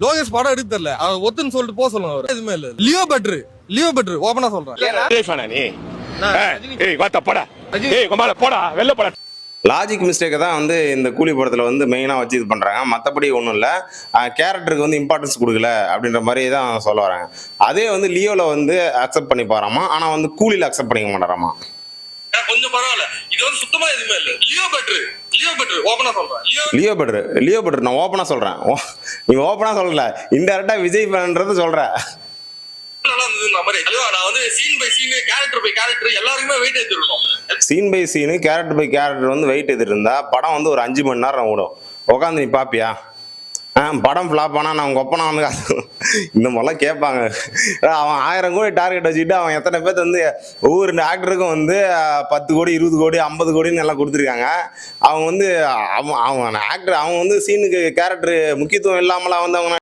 லோகேஷ் படம் எடுக்க தெரியல அவர் ஒத்துன்னு சொல்லிட்டு போக சொல்லுங்க அவர். எதுவுமே இல்ல லியோ பெட்ரு லியோ பெட்ரு ஓப்பனா சொல்றேன். நீ. ஏய் வாத்த போடா. ஏய் கொமால போடா வெளில போடா. லாஜிக் மிஸ்டேக்கை தான் வந்து இந்த கூலி படத்தில் வந்து மெயினாக வச்சு இது பண்ணுறாங்க மற்றபடி ஒன்றும் இல்லை. கேரக்டருக்கு வந்து இம்பார்ட்டன்ஸ் கொடுக்கல அப்படின்ற மாதிரி தான் சொல்ல வராங்க. அதே வந்து லியோவில் வந்து அக்செப்ட் பண்ணி பாராமா ஆனால் வந்து கூலியில் அக்செப்ட் பண்ணிக்க மாட்டாராமா? பரவாயில்ல. இது வந்து சுத்தமா எதுவுமே இல்ல. லியோ பெட்ரு லியோ பெட்ரு ஓப்பனா சொல்றேன். லியோ பெட்ரு லியோ பெட்ரு நான் ஓப்பனாக சொல்கிறேன் நீ ஓப்பனாக சொல்லல. இன்டெரக்டாக விஜய் நான் வந்து scene by scene character by character எல்லாருக்குமே weight எடுத்துருக்கணும். Scene by scene character by character வந்து வெயிட் எதிர் இருந்தா படம் வந்து ஒரு அஞ்சு மணி நேரம் ஓடும். உட்காந்து நீ பாப்பியா? ஆ படம் ஃப்ளாப் ஆனால் நான் உங்கள் ஒப்பனை வந்து காசு- இந்த மாதிரிலாம் கேட்பாங்க. அவன் ஆயிரம் கோடி டார்கெட் வச்சுக்கிட்டு அவன் எத்தனை பேர்த்து வந்து ஒவ்வொரு ஆக்டருக்கும் வந்து பத்து கோடி இருபது கோடி ஐம்பது கோடின்னு எல்லாம் கொடுத்துருக்காங்க. அவங்க வந்து அவன் அவன் ஆக்டர் அவன் வந்து சீனுக்கு கேரக்டர் முக்கியத்துவம் இல்லாமலாம் வந்து அவங்க